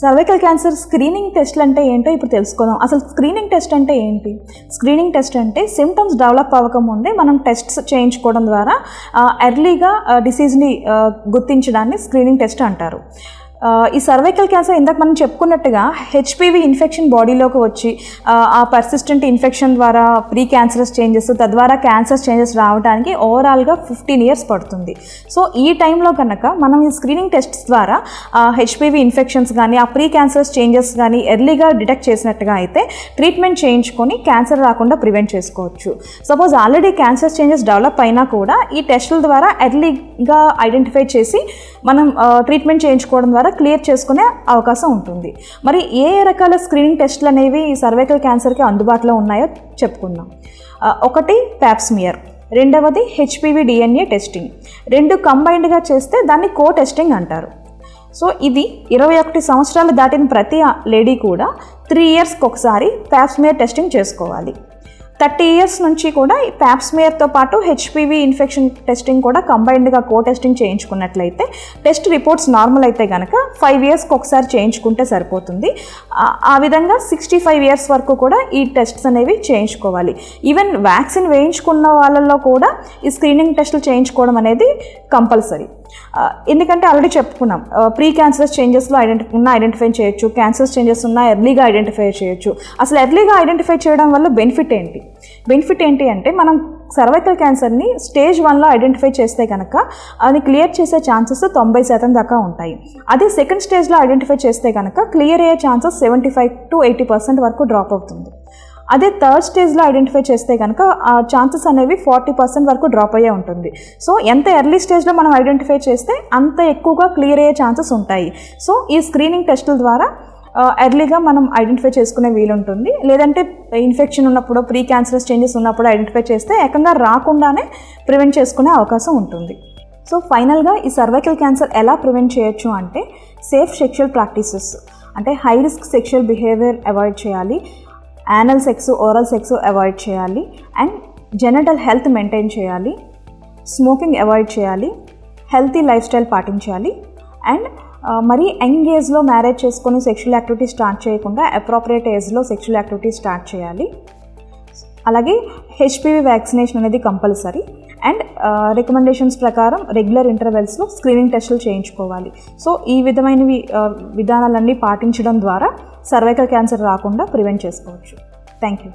Cervical cancer screening టెస్ట్లు అంటే ఏంటో ఇప్పుడు తెలుసుకుందాం. అసలు స్క్రీనింగ్ టెస్ట్ అంటే ఏంటి? స్క్రీనింగ్ టెస్ట్ అంటే సిమ్టమ్స్ డెవలప్ అవ్వకముందే మనం టెస్ట్స్ చేయించుకోవడం ద్వారా ఎర్లీగా డిసీజ్ని గుర్తించడాన్ని స్క్రీనింగ్ టెస్ట్ అంటారు. ఈ సర్వైకల్ క్యాన్సర్ ఇందాక మనం చెప్పుకున్నట్టుగా హెచ్పివి ఇన్ఫెక్షన్ బాడీలోకి వచ్చి ఆ, పర్సిస్టెంట్ ఇన్ఫెక్షన్ ద్వారా ప్రీ క్యాన్సరస్ చేంజెస్ తద్వారా క్యాన్సర్ చేంజెస్ రావడానికి ఓవరాల్గా ఫిఫ్టీన్ ఇయర్స్ పడుతుంది. సో ఈ టైంలో కనుక మనం ఈ స్క్రీనింగ్ టెస్ట్స్ ద్వారా హెచ్పివి ఇన్ఫెక్షన్స్ కానీ ఆ ప్రీ క్యాన్సరస్ చేంజెస్ కానీ ఎర్లీగా డిటెక్ట్ చేసినట్టుగా అయితే ట్రీట్మెంట్ చేయించుకొని క్యాన్సర్ రాకుండా ప్రివెంట్ చేసుకోవచ్చు. Suppose already cancer changes develop అయినా కూడా ఈ టెస్టుల ద్వారా ఎర్లీగా ఐడెంటిఫై చేసి మనం ట్రీట్మెంట్ చేయించుకోవడం ద్వారా క్లియర్ చేసుకునే అవకాశం ఉంటుంది. మరి ఏ రకాల స్క్రీనింగ్ టెస్టులు అనేవి ఈ సర్వైకల్ క్యాన్సర్కి అందుబాటులో ఉన్నాయో చెప్పుకుందాం. ఒకటి ప్యాప్స్మియర్ రెండవది హెచ్పివి డిఎన్ఏ టెస్టింగ్. రెండు కంబైన్డ్గా చేస్తే దాన్ని కో టెస్టింగ్ అంటారు. సో ఇది ఇరవై ఒకటి సంవత్సరాలు దాటిన ప్రతి లేడీ కూడా త్రీ ఇయర్స్కి ఒకసారి ప్యాప్స్మియర్ టెస్టింగ్ చేసుకోవాలి. థర్టీ ఇయర్స్ నుంచి కూడా ఈ ప్యాప్స్మియర్తో పాటు హెచ్పివి ఇన్ఫెక్షన్ టెస్టింగ్ కూడా కంబైన్డ్గా కో టెస్టింగ్ చేయించుకున్నట్లయితే టెస్ట్ రిపోర్ట్స్ నార్మల్ అయితే కనుక ఫైవ్ ఇయర్స్కి ఒకసారి చేయించుకుంటే సరిపోతుంది. ఆ- విధంగా సిక్స్టీ ఫైవ్ ఇయర్స్ వరకు కూడా ఈ టెస్ట్స్ అనేవి చేయించుకోవాలి. ఈవెన్ వ్యాక్సిన్ వేయించుకున్న వాళ్ళల్లో కూడా ఈ స్క్రీనింగ్ టెస్టులు చేయించుకోవడం అనేది కంపల్సరీ. ఎందుకంటే ఆల్రెడీ చెప్పుకున్నాం. ప్రీ క్యాన్సరస్ చేంజెస్లో ఐడెంటి ఉన్న ఐడెంటిఫై చేయొచ్చు క్యాన్సర్స్ చేంజెస్ ఉన్న ఎర్లీగా ఐడెంటిఫై చేయొచ్చు. అసలు ఎర్లీగా ఐడెంటిఫై చేయడం వల్ల బెనిఫిట్ ఏంటి? బెనిఫిట్ ఏంటి అంటే మనం సర్వైకల్ క్యాన్సర్ని స్టేజ్ వన్లో ఐడెంటిఫై చేస్తే కనుక అది క్లియర్ చేసే ఛాన్సెస్ తొంభై శాతం దాకా ఉంటాయి. అదే సెకండ్ స్టేజ్లో ఐడెంటిఫై చేస్తే కనుక క్లియర్ అయ్యే chances seventy five to eighty percent వరకు డ్రాప్ అవుతుంది. అదే థర్డ్ స్టేజ్లో ఐడెంటిఫై చేస్తే కనుక ఆ ఛాన్సెస్ అనేవి ఫార్టీ పర్సెంట్ వరకు డ్రాప్ అయ్యే ఉంటుంది. సో ఎంత ఎర్లీ స్టేజ్లో మనం ఐడెంటిఫై చేస్తే అంత ఎక్కువగా క్లియర్ అయ్యే ఛాన్సెస్ ఉంటాయి. సో ఈ స్క్రీనింగ్ టెస్టుల ద్వారా ఎర్లీగా మనం ఐడెంటిఫై చేసుకునే వీలుంటుంది లేదంటే ఇన్ఫెక్షన్ ఉన్నప్పుడు ప్రీ క్యాన్సరస్ చేంజెస్ ఉన్నప్పుడు ఐడెంటిఫై చేస్తే ఏకంగా రాకుండానే ప్రివెంట్ చేసుకునే అవకాశం ఉంటుంది. సో ఫైనల్గా ఈ సర్వైకల్ క్యాన్సర్ ఎలా ప్రివెంట్ చేయొచ్చు అంటే సేఫ్ సెక్షువల్ ప్రాక్టీసెస్ అంటే high risk sexual behaviour avoid చేయాలి. Anal sex oral sex avoid చేయాలి. అండ్ జెనటల్ హెల్త్ మెయింటైన్ చేయాలి. స్మోకింగ్ అవాయిడ్ చేయాలి. హెల్తీ లైఫ్ స్టైల్ పాటించాలి. అండ్ మరీ మరి యంగ్ ఏజ్లో మ్యారేజ్ చేసుకొని సెక్షువల్ యాక్టివిటీ స్టార్ట్ చేయకుండా అప్రోప్రియేట్ ఏజ్లో సెక్షువల్ యాక్టివిటీ స్టార్ట్ చేయాలి. అలాగే హెచ్పివి వ్యాక్సినేషన్ అనేది కంపల్సరీ అండ్ రికమెండేషన్స్ ప్రకారం రెగ్యులర్ ఇంటర్వెల్స్లో స్క్రీనింగ్ టెస్టులు చేయించుకోవాలి. సో ఈ విధమైనవి విధానాలన్నీ పాటించడం ద్వారా సర్వైకల్ క్యాన్సర్ రాకుండా ప్రివెంట్ చేసుకోవచ్చు. Thank you